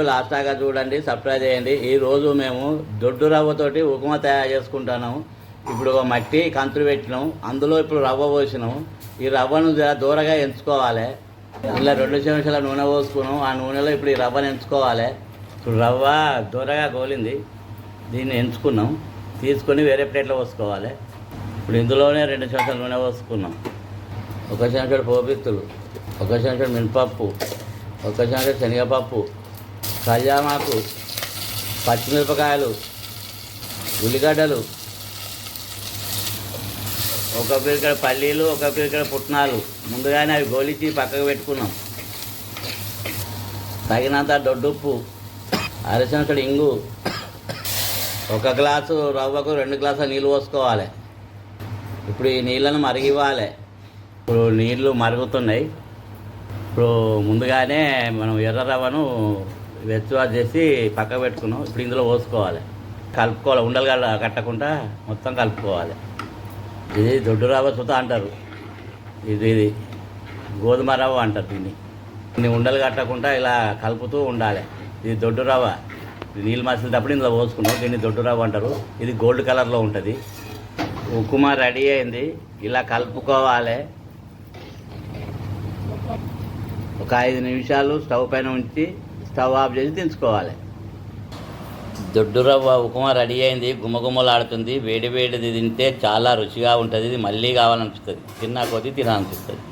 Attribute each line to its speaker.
Speaker 1: లాస్టాగా చూడండి సర్ప్రైజ్ చేయండి. ఈ రోజు మేము దొడ్డు రవ్వతోటి ఉప్మా తయారు చేసుకుంటున్నాము. ఇప్పుడు ఒక మట్టి కంతులు పెట్టినాం అందులో ఇప్పుడు రవ్వ పోసినాం ఈ రవ్వను దూరంగా దూరగా ఎంచుకోవాలి. ఇలా రెండు చెంచాల నూనె పోసుకున్నాం ఆ నూనెలో ఇప్పుడు ఈ రవ్వను ఎంచుకోవాలి. ఇప్పుడు రవ్వ దూరగా గోలింది. దీన్ని ఎంచుకున్నాం తీసుకొని వేరే ప్లేట్లో పోసుకోవాలి. ఇప్పుడు ఇందులోనే రెండు చెంచాల నూనె పోసుకున్నాం ఒక చెంచాడు పోపిత్తులు ఒక చెంచాడు మినపప్పు ఒక చెంచాడు శనగపప్పు కళ్యామాకు పచ్చిమిరపకాయలు ఉల్లిగడ్డలు ఒక పిరికడ పల్లీలు ఒక పిరికడ పుట్నాలు. ముందుగానే అవి గోలిచి పక్కకు పెట్టుకున్నాం. తగినంత దొడ్డుప్పు అరసనకడ ఇంగు ఒక గ్లాసు రవ్వకు రెండు గ్లాసులు నీళ్ళు పోసుకోవాలి. ఇప్పుడు ఈ నీళ్ళను మరిగివ్వాలి. ఇప్పుడు నీళ్ళు మరుగుతున్నాయి. ఇప్పుడు ముందుగానే మనం ఎర్ర రవ్వను వెచ్చువా చేసి పక్కకు పెట్టుకున్నాం. ఇప్పుడు ఇందులో పోసుకోవాలి. కలుపుకోవాలి. ఉండలు కట్టకుండా మొత్తం కలుపుకోవాలి. ఇది దొడ్డు రవ్వ సుత అంటారు. ఇది ఇది గోధుమ రవ్వ అంటారు దీన్ని. దీన్ని ఉండలు కట్టకుండా ఇలా కలుపుతూ ఉండాలి. ఇది దొడ్డు రవ్వ. నీళ్ళు మసిలేటప్పుడు ఇందులో పోసుకున్నాం. దీన్ని దొడ్డు రవ్వ అంటారు. ఇది గోల్డ్ కలర్లో ఉంటుంది. ఉక్కుమా రెడీ అయింది. ఇలా కలుపుకోవాలి. ఒక ఐదు నిమిషాలు స్టవ్ పైన ఉంచి స్టవ్ ఆఫ్ చేసి దించుకోవాలి దొడ్డు రవ్వ ఉప్మా రెడీ అయింది గుమగుమలాడుతుంది వేడి వేడిది తింటే చాలా రుచిగా ఉంటుంది ఇది మళ్ళీ కావాలనిపిస్తుంది తిన్నా కొద్దీ తినాలనిపిస్తుంది.